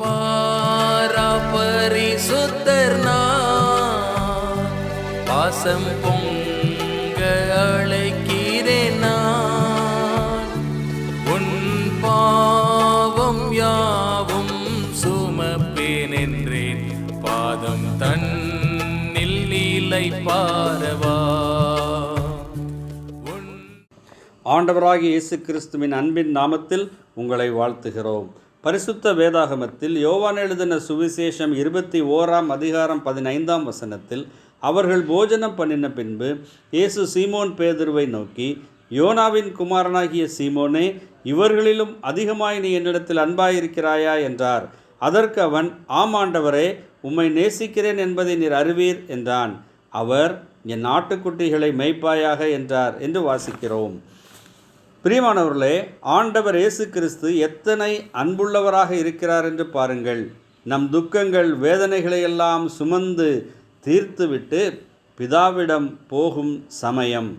பாரா பரிசுத்தர் நான் பாசம் பொங்க அழைக்கிறேன். நான் உன் பாவம் யாவும் சுமப்பேன் என்றேன் பாதம் தன்னில் நீலை பாரவா. ஆண்டவராகிய இயேசு கிறிஸ்துவின் அன்பின் நாமத்தில் உங்களை வாழ்த்துகிறோம். பரிசுத்த வேதாகமத்தில் யோவான் எழுதின சுவிசேஷம் இருபத்தி ஓராம் அதிகாரம் பதினைந்தாம் வசனத்தில் அவர்கள் போஜனம் பண்ணின பின்பு இயேசு சீமோன் பேதுருவை நோக்கி யோனாவின் குமாரனாகிய சீமோனே இவர்களிலும் அதிகமாய் நீ என்னிடத்தில் அன்பாயிருக்கிறாயா? என்றார். அதற்கு அவன் ஆம் ஆண்டவரே உம்மை நேசிக்கிறேன் என்பதை நீர் அறிவீர் என்றான். அவர் என் நாட்டுக்குட்டிகளை மெய்ப்பாயாக என்றார் என்று வாசிக்கிறோம். பிரியமானவர்களே ஆண்டவர் இயேசு கிறிஸ்து எத்தனை அன்புள்ளவராக இருக்கிறார் என்று பாருங்கள். நம் துக்கங்கள் வேதனைகளை எல்லாம் சுமந்து தீர்த்துவிட்டு பிதாவிடம் போகும் சமயம்.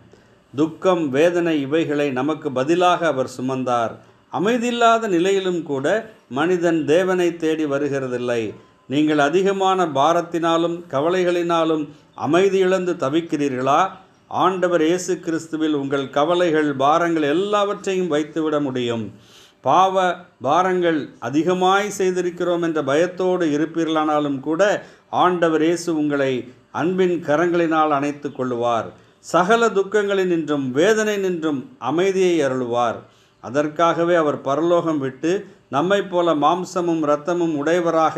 துக்கம் வேதனை இவைகளை நமக்கு பதிலாக அவர் சுமந்தார். அமைதியில்லாத நிலையிலும் கூட மனிதன் தேவனை தேடி வருகிறதில்லை. நீங்கள் அதிகமான பாரத்தினாலும் கவலைகளினாலும் அமைதி இழந்து தவிக்கிறீர்களா? ஆண்டவர் இயேசு கிறிஸ்துவில் உங்கள் கவலைகள் பாரங்கள் எல்லாவற்றையும் வைத்துவிட முடியும். பாவ பாரங்கள் அதிகமாய் செய்திருக்கிறோம் என்ற பயத்தோடு இருப்பீர்களானாலும் கூட ஆண்டவர் இயேசு உங்களை அன்பின் கரங்களினால் அணைத்து கொள்ளுவார். சகல துக்கங்களில் நின்றும் வேதனை நின்றும் அமைதியை அருளுவார். அதற்காகவே அவர் பரலோகம் விட்டு நம்மைப் போல மாம்சமும் இரத்தமும் உடையவராக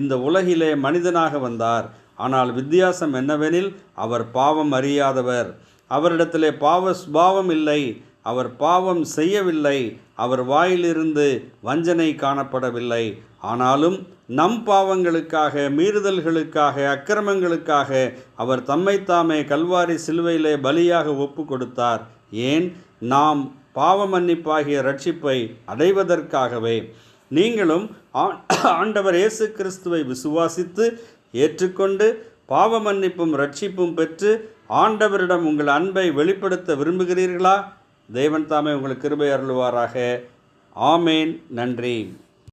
இந்த உலகிலே மனிதனாக வந்தார். ஆனால் வித்தியாசம் என்னவெனில் அவர் பாவம் அறியாதவர். அவரிடத்திலே பாவ சுபாவம் இல்லை. அவர் பாவம் செய்யவில்லை. அவர் வாயிலிருந்து வஞ்சனை காணப்படவில்லை. ஆனாலும் நம் பாவங்களுக்காக மீறுதல்களுக்காக அக்கிரமங்களுக்காக அவர் தம்மைத்தாமே கல்வாரி சிலுவையிலே பலியாக ஒப்பு கொடுத்தார். ஏன்? நாம் பாவ மன்னிப்பாகிய ரட்சிப்பை அடைவதற்காகவே. நீங்களும் ஆண்டவர் இயேசு கிறிஸ்துவை விசுவாசித்து ஏற்றுக்கொண்டு பாவ மன்னிப்பும் ரட்சிப்பும் பெற்று ஆண்டவரிடம் உங்கள் அன்பை வெளிப்படுத்த விரும்புகிறீர்களா? தேவன் தாமே உங்களுக்கு கிருபை அருளுவாராக. ஆமேன். நன்றி.